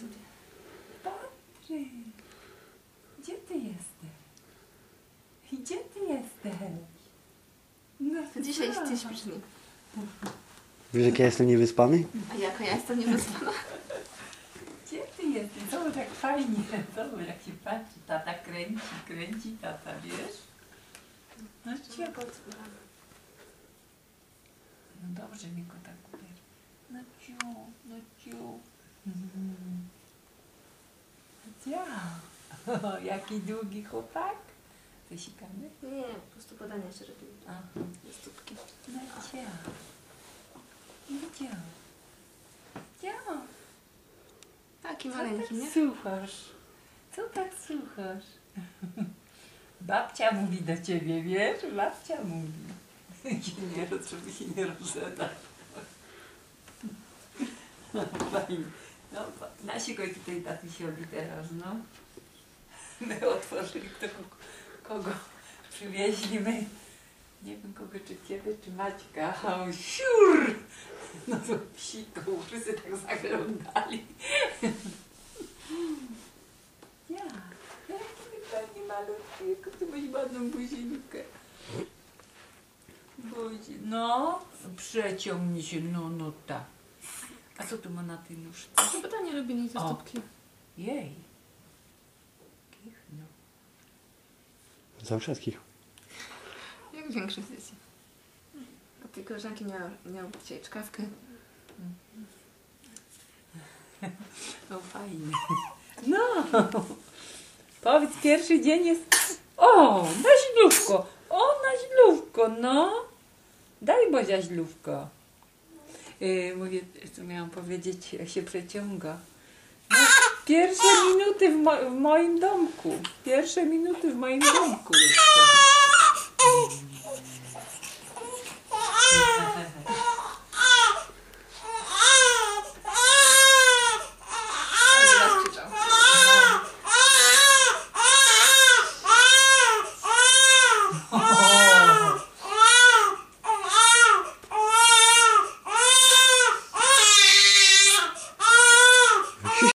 sobie. Patryk, gdzie ty jesteś? Gdzie ty jesteś? No to Dzisiaj co? jesteś śpieszny. Wiesz, jak ja jestem niewyspany? A jaka ja jestem niewyspana? Gdzie ty jesteś? Zobacz, tak fajnie. Zobacz, jak się patrzy. Tata kręci, kręci tata, wiesz? No ciepło. No dobrze, Miko, tak ubierz. No ciu, no ciu. Mm. Ja. O, jaki długi chłopak. To sikamy? Nie, po prostu badania się robiły. Aha. Do stópki. No cię. No cię. Cię. Taki Co maleńki, tak nie? słuchasz? Co tak słuchasz? Babcia mówi do ciebie, wiesz? Babcia mówi. Nie się nie. Fajnie. No, nasi gości tutaj tatusiowi teraz, no. My otworzyli kto, kogo przywieźli my. Nie wiem kogo, czy ciebie, czy Maćka. A on siur! No to psiko, wszyscy tak zaglądali. Ja, jaki pani malutki, jaką ty masz ładną buzinkę. Buzi, no, przeciągnij się, no, no tak. A co tu ma na tej nóżce? To badanie robili do O. stópki. Jej. Kichnął. Za wszystkich. Jak większość dzieci. A tej koleżanki miała, miała dzisiaj czkawkę. No fajnie. No, powiedz, pierwszy dzień jest... O, na ślówko, o, na ślówko, no. Daj Bozia ślówko. Yy, mówię, co miałam powiedzieć, jak się przeciąga. No, pierwsze minuty w, mo- w moim domku. Pierwsze minuty w moim domku jeszcze.